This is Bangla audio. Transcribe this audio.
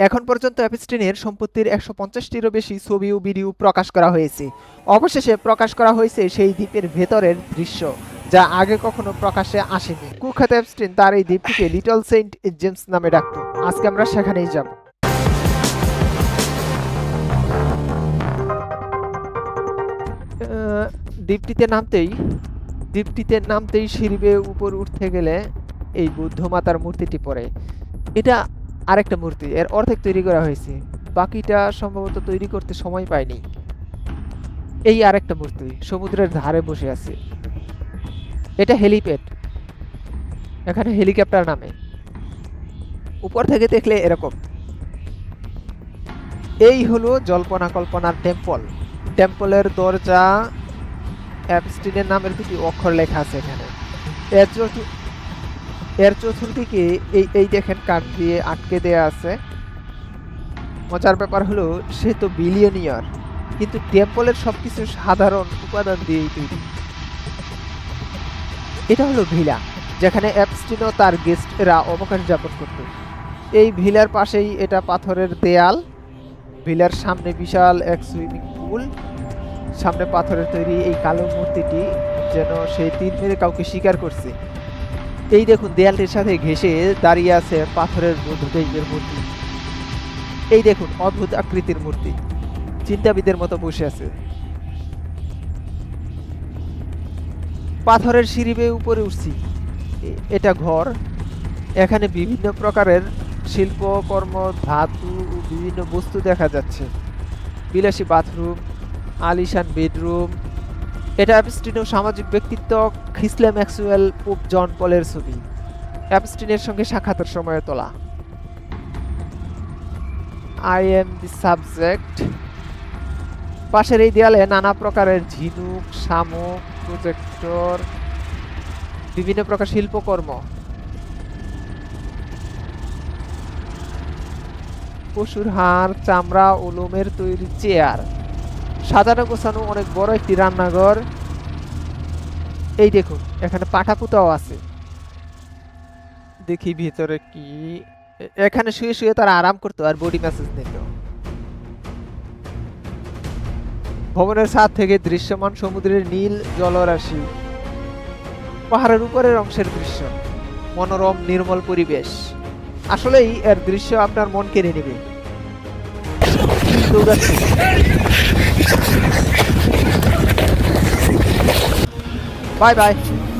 এখন পর্যন্ত অ্যাপস্টিনের সম্পত্তির একশো পঞ্চাশটিরও বেশি ছবি ও ভিডিও প্রকাশ করা হয়েছে। অবশেষে প্রকাশ করা হয়েছে সেই দ্বীপের ভেতরের দৃশ্য, যা আগে কখনো প্রকাশে আসেনি। কুখ্যাত অ্যাপস্টিন তার এই দ্বীপটিকে লিটল সেন্ট জেমস নামে ডাকত। আজকে আমরা সেখানেই যাব। দ্বীপটিতে নামতেই দ্বীপটিতে নামতেই সিঁড়ি উপর উঠতে গেলে এই বুদ্ধ মাতার মূর্তিটি পড়ে। এটা আরেকটা মূর্তি, এর অর্ধেক তৈরি করা হয়েছে। বাকিটা সম্ভবত তৈরি করতে সময় পায়নি। এই আরেকটা মূর্তি সমুদ্রের ধারে বসে আছে। এটা হেলিপ্যাড। এখানে হেলিকপ্টার নামে। উপর থেকে দেখলে এরকম। এই হলো জল্পনা কল্পনার টেম্পল। টেম্পলের দরজা অ্যাপস্টিনের নামের দুটি অক্ষর লেখা আছে এখানে। এর এর চতুর্দিকে এই এই দেখেন কাঠ দিয়ে আটকে দেয়া আছে। মজার ব্যাপার হলো, সে তো বিলিয়নিয়ার কিন্তু টেম্পলের সবকিছু সাধারণ উপাদান দিয়েই তৈরি। এটা হলো ভিলা যেখানে অ্যাপস্টিনও তার গেস্টরা অবকাশ যাপন করত। এই ভিলার পাশেই এটা পাথরের দেয়াল। ভিলার সামনে বিশাল এক সুইমিং পুল সামনে পাথরের তৈরি এই কালো মূর্তিটি যেন সেই তিন মেরে কাউকে শিকার করছে। এই দেখুন, দেয়ালটির সাথে ঘেঁষে দাঁড়িয়ে আছে পাথরের বুদ্ধদেবের মূর্তি। এই দেখুন, অদ্ভুত আকৃতির মূর্তি। চিন্তাবিদের মতো বসে আছে। পাথরের সিঁড়ি বেয়ে উপরে উঠছি। এটা ঘর। এখানে বিভিন্ন প্রকারের শিল্পকর্ম ধাতু বিভিন্ন বস্তু দেখা যাচ্ছে। বিলাসী বাথরুম, আলিশান বেডরুম এটা অ্যাপস্টিনের সামাজিক ব্যক্তিত্ব খিসলে ম্যাক্সওয়েল পোপ জন পলের ছবি। অ্যাপস্টিনের সঙ্গে সাক্ষাতের সময়ে তোলা। আই এম দি সাবজেক্ট পাশের এই দেয়ালে নানা প্রকারের ঝিনুক, শামুক, প্রজেক্টর, বিভিন্ন প্রকার শিল্পকর্ম। পশুর হাড়, চামড়া ও লোমের তৈরি চেয়ার। সাজানো গোছানো অনেক বড় একটি রান্নাঘর। এই দেখুন, এখানে পাঠাপুতাও আছে। দেখি ভিতরে কি এখানে শুয়ে শুয়ে তারা আরাম করতো আর বডি ম্যাসেজ নিত। ভবনের ছাদ থেকে দৃশ্যমান সমুদ্রের নীল জলরাশি, পাহাড়ের উপরের অংশের দৃশ্য, মনোরম, নির্মল পরিবেশ। আসলেই এর দৃশ্য আপনার মন কেড়ে নেবে। দৌড়াচ্ছে Bye bye.